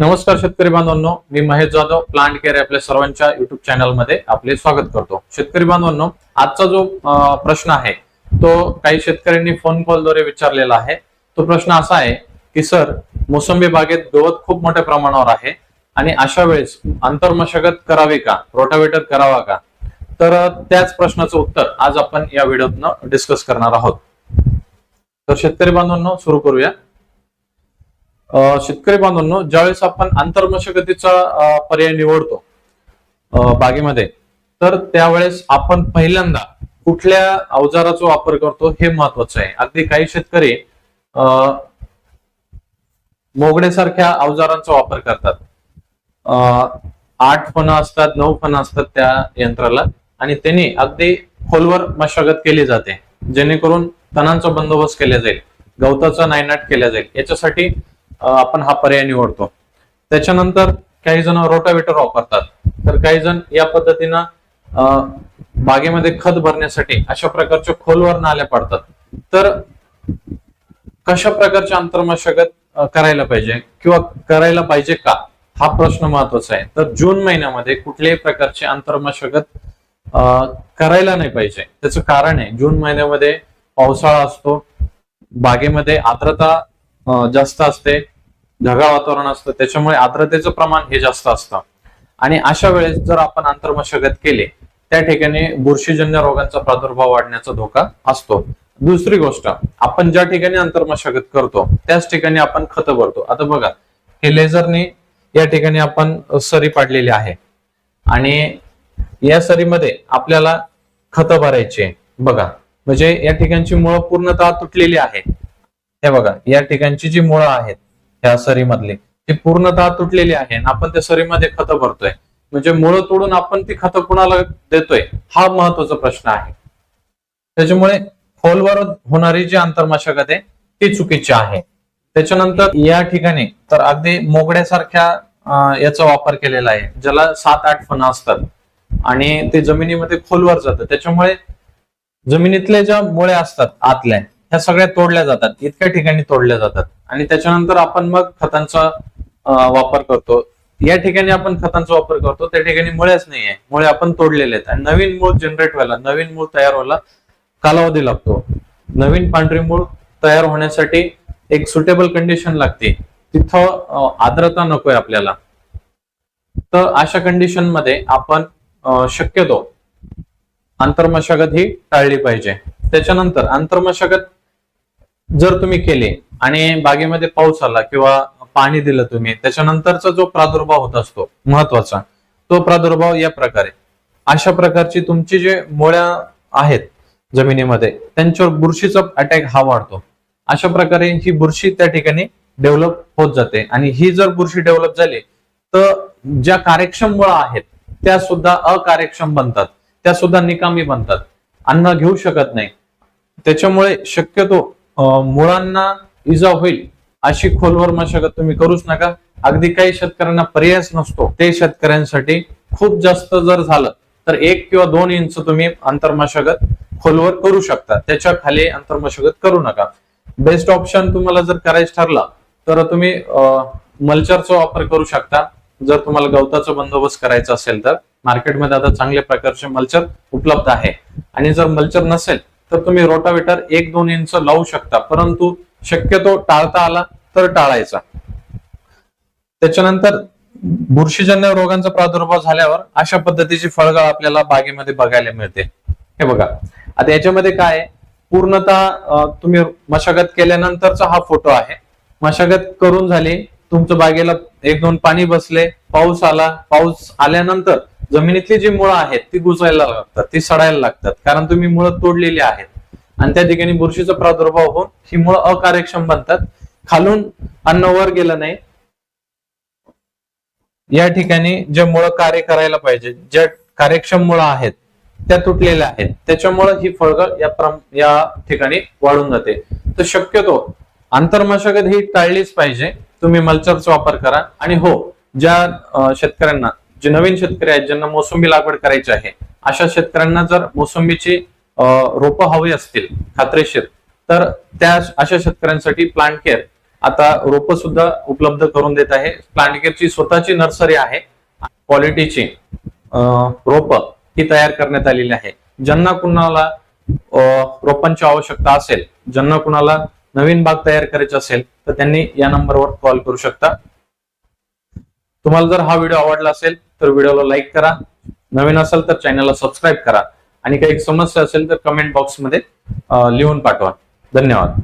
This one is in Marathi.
नमस्कार शेतकरी बांधवांनो मी महेश जाधव प्लांट केअर आपल्या सर्वांच्या युट्यूब चॅनलमध्ये आपले स्वागत करतो. शेतकरी बांधवांनो आजचा जो प्रश्न आहे तो काही शेतकऱ्यांनी फोन कॉलद्वारे विचारलेला आहे. तो प्रश्न असा आहे की सर मोसंबी बागेत गवत खूप मोठ्या प्रमाणावर आहे आणि अशा वेळेस अंतर्मशागत करावी का? रोटावेटर करावा का? तर त्याच प्रश्नाचं उत्तर आज आपण या व्हिडिओतनं डिस्कस करणार आहोत. तर शेतकरी बांधवांनो सुरू करूया. शेतकरी बांधवांनो ज्यावेळेस आपण आंतरमशागतीचा पर्याय निवडतो बागेमध्ये तर त्यावेळेस आपण पहिल्यांदा कुठल्या अवजाराचा वापर करतो हे महत्वाचं आहे. अगदी काही शेतकरी मोगड्यासारख्या अवजारांचा वापर करतात. आठ फणं असतात नऊ फणं असतात त्या यंत्राला आणि त्यांनी अगदी खोलवर मशागत केली जाते. जेणेकरून तणांचा बंदोबस्त केला जाईल गवताचा नायनाट केला जाईल. याच्यासाठी आपण हा पर्याय निवडतो. त्याच्यानंतर काही जण रोटावेटर वापरतात. तर काही जण या पद्धतीनं बागेमध्ये खत भरण्यासाठी अशा प्रकारच्या खोलवर नाल्या पाडतात. तर कशा प्रकारच्या आंतरमशागत करायला पाहिजे किंवा करायला पाहिजे का? हा प्रश्न महत्त्वाचा आहे. तर जून महिन्यामध्ये कुठल्याही प्रकारचे आंतरमशागत करायला नाही पाहिजे. त्याचं कारण आहे जून महिन्यामध्ये पावसाळा असतो. बागेमध्ये आर्द्रता जास्त असते ढगाळ वातावरण असतं त्याच्यामुळे आर्द्रतेचं प्रमाण हे जास्त असतं. आणि अशा वेळेस जर आपण आंतरमशागत केले त्या ठिकाणी बुरशीजन्य रोगांचा प्रादुर्भाव वाढण्याचा धोका असतो. दुसरी गोष्ट आपण ज्या ठिकाणी आंतरमशागत करतो त्याच ठिकाणी आपण खतं भरतो. आता बघा हे लेझरने या ठिकाणी आपण सरी पाडलेली आहे. आणि या सरीमध्ये आपल्याला खतं भरायची आहे. बघा म्हणजे या ठिकाणची मुळं पूर्णतः तुटलेली आहे. हे बघा या ठिकाणची जी मुळं आहेत ह्या सरीमधली ती पूर्णतः तुटलेली आहे आणि आपण त्या सरीमध्ये खतं भरतोय. म्हणजे मुळं तोडून आपण ती खतं कुणाला देतोय? हा महत्त्वाचा प्रश्न आहे. त्याच्यामुळे खोलवर होणारी जी आंतरमशागत आहे ती चुकीची आहे. त्याच्यानंतर या ठिकाणी तर अगदी मोगड्यासारख्या याचा वापर केलेला आहे ज्याला सात आठ फणं असतात. आणि ते जमिनीमध्ये खोलवर जातं. त्याच्यामुळे जमिनीतल्या ज्या मुळे असतात आतल्या ह्या सगळ्या तोडल्या जातात. इतक्या ठिकाणी तोडल्या जातात. आणि त्याच्यानंतर आपण मग खतांचा वापर करतो. या ठिकाणी आपण खतांचा वापर करतो. त्या ठिकाणी मुळेच नाहीये. मुळे आपण तोडलेले आहेत. आणि नवीन मूळ जनरेट व्हायला नवीन मूळ तयार व्हायला कालावधी लागतो. नवीन पांढरी मूळ तयार होण्यासाठी एक सुटेबल कंडिशन लागते. तिथं अं, आर्द्रता नकोय आपल्याला. तर अशा कंडिशनमध्ये आपण शक्यतो आंतरमशागत ही टाळली पाहिजे. त्याच्यानंतर आंतरमशागत जर तुम्ही केले आणि बागेमध्ये पाऊस आला किंवा पाणी दिलं तुम्ही त्याच्यानंतरचा जो प्रादुर्भाव होत असतो महत्त्वाचा तो प्रादुर्भाव या प्रकारे. अशा प्रकारची तुमची जे मुळ्या आहेत जमिनीमध्ये त्यांच्यावर बुरशीचा अटॅक हा वाढतो. अशा प्रकारे ही बुरशी त्या ठिकाणी डेव्हलप होत जाते. आणि ही जर बुरशी डेव्हलप झाली तर ज्या कार्यक्षम मुळा आहेत त्या सुद्धा अकार्यक्षम बनतात. त्या सुद्धा निकामी बनतात. अन्न घेऊ शकत नाही. त्याच्यामुळे शक्यतो मुळांना इजा होईल अशी खोलवर मशागत तुम्ही करूच नका. अगदी काही शेतकऱ्यांना पर्यायच नसतो. ते शेतकऱ्यांसाठी खूप जास्त जर झालं तर एक किंवा दोन इंच तुम्ही आंतरमशागत खोलवर करू शकता. त्याच्याखाली आंतरमशागत करू नका. बेस्ट ऑप्शन तुम्हाला जर करायचं ठरला तर तुम्ही मल्चरचा वापर करू शकता. जर तुम्हाला गवताचा बंदोबस्त करायचा असेल तर. मार्केटमध्ये आता चांगल्या प्रकारचे मल्चर उपलब्ध आहे. आणि जर मल्चर नसेल तर तुम्ही रोटावेटर एक दोन इंच लावू शकता. परंतु शक्यतो टाळता आला तर टाळायचा. त्याच्यानंतर बुरशीजन्य रोगांचा प्रादुर्भाव झाल्यावर अशा पद्धतीची फळगळ आपल्याला बागेमध्ये बघायला मिळते. हे बघा. आता याच्यामध्ये काय आहे? पूर्णतः तुम्ही मशागत केल्यानंतरचा हा फोटो आहे. मशागत करून झाली. तुमच्या बागेला एक दोन पाणी बसले. पाऊस आला. पाऊस आल्यानंतर जमिनीतली जी मुळं आहेत ती गुजायला लागतात ती सडायला लागतात. कारण तुम्ही मुळं तोडलेली आहेत. आणि त्या ठिकाणी बुरशीचा प्रादुर्भाव होऊन ही मुळं अकार्यक्षम बनतात. खालून अन्न वर गेलं नाही. या ठिकाणी जे मुळं कार्य करायला पाहिजे ज्या कार्यक्षम मुळं आहेत त्या तुटलेल्या आहेत. त्याच्यामुळे ही फळगळ या प्रम- या ठिकाणी वाढून जाते. तर शक्यतो आंतरमशागत ही टाळलीच पाहिजे. तुम्ही मल्चरचा वापर करा. आणि हो ज्या शेतकऱ्यांना जे नवीन शेतकरी आहेत ज्यांना मोसंबी लागवड करायची आहे अशा शेतकऱ्यांना जर मोसंबीची रोपं हवी असतील खात्रीशीर तर त्या अशा शेतकऱ्यांसाठी प्लांट केअर आता रोपं सुद्धा उपलब्ध करून देत आहे. प्लांट केअरची स्वतःची नर्सरी आहे. क्वालिटीची रोप ही तयार करण्यात आलेली आहे. ज्यांना कुणाला रोपांची आवश्यकता असेल ज्यांना कुणाला नवीन बाग तयार करायची असेल तर त्यांनी या नंबरवर कॉल करू शकता. तुम्हाला जर हा व्हिडिओ आवडला असेल तर व्हिडिओला लाईक करा. नवीन असेल तर चॅनलला सबस्क्राईब करा. आणि काही समस्या असेल तर कमेंट बॉक्समध्ये लिहून पाठवा. धन्यवाद.